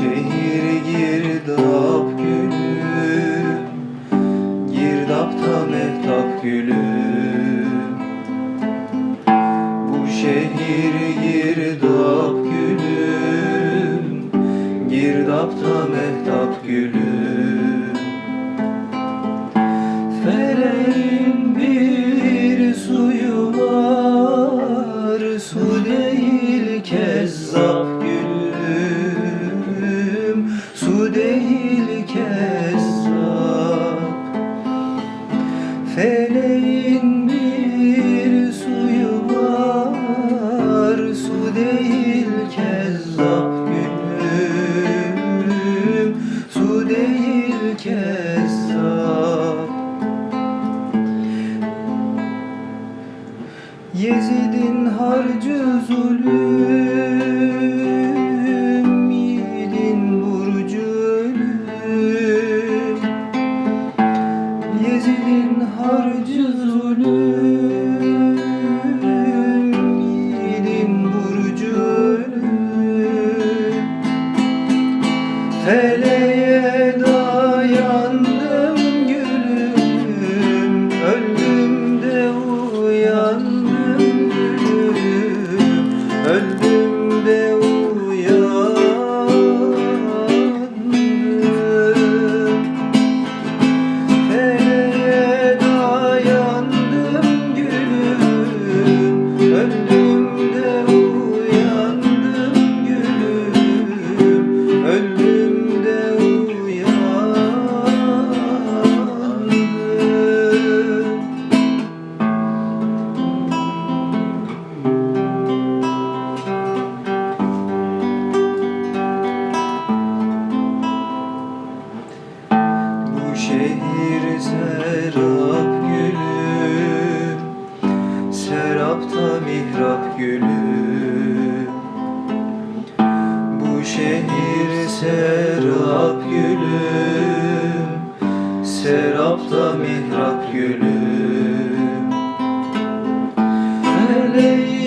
Şehir girdap gülü Girdapta mehtap gülü. Bu şehir girdap gülüm Girdapta mehtap gülü. Feleğin bir suyu var Su değil kezzap. Yezid'in harcı zulüm Yiğidin burcu ölüm. Yezid'in harcı zulüm Yiğidin burcu ölüm. Felek mihrapta mihrap gülüm. Meleğim